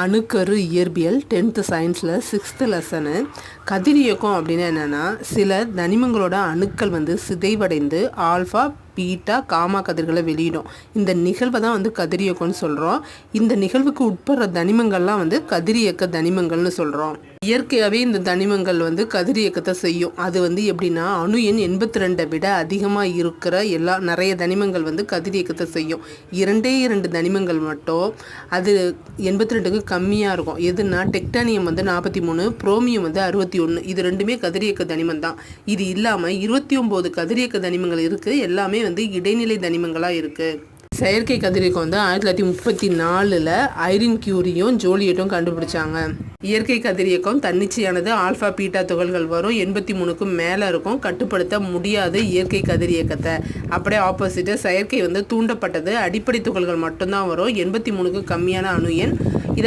அணுக்கரு இயற்பியல் டென்த்து சயின்ஸில் சிக்ஸ்த்து லெசனு கதிரியக்கம் அப்படின்னா என்னென்னா சில தனிமங்களோட அணுக்கள் வந்து சிதைவடைந்து ஆல்ஃபா பீட்டா காமா கதிர்களை வெளியிடும். இந்த நிகழ்வை தான் வந்து கதிரியக்கம்னு சொல்கிறோம் இந்த நிகழ்வுக்கு உட்படுற தனிமங்கள்லாம் வந்து கதிரியக்க தனிமங்கள்னு சொல்கிறோம் இயற்கையாகவே இந்த தனிமங்கள் வந்து கதிரியக்கத்தை செய்யும். அது வந்து எப்படின்னா அணு எண் எண்பத்தி ரெண்டை விட அதிகமாக இருக்கிற எல்லா நிறைய தனிமங்கள் வந்து கதிரியக்கத்தை செய்யும். இரண்டே இரண்டு தனிமங்கள் மட்டும் அது எண்பத்தி ரெண்டுக்கு கம்மியாக இருக்கும். எதுனா டெக்டானியம் வந்து நாற்பத்தி மூணு புரோமியம் வந்து அறுபத்தி ஒன்று இது ரெண்டுமே கதிரியக்க தனிமம் தான். இது இல்லாமல் இருபத்தி ஒம்பது கதிரியக்க தனிமங்கள் இருக்குது எல்லாமே வந்து இடைநிலை தனிமங்களாக இருக்குது செயற்கை கதிரியக்கம் வந்து ஆயிரத்தி தொள்ளாயிரத்தி முப்பத்தி நாலில் ஐரின் கியூரியும் ஜோலியட்டும் கண்டுபிடிச்சாங்க. இயற்கை கதிரியக்கம் தன்னிச்சையானது ஆல்ஃபா பீட்டா துகள்கள் வரும். எண்பத்தி மூணுக்கும் மேலே இருக்கும். கட்டுப்படுத்த முடியாது இயற்கை கதிரியக்கத்தை அப்படியே ஆப்போசிட்டு செயற்கை வந்து தூண்டப்பட்டது. அடிப்படை துகள்கள் மட்டும்தான் வரும். எண்பத்தி மூணுக்கு கம்மியான அணு எண். இதை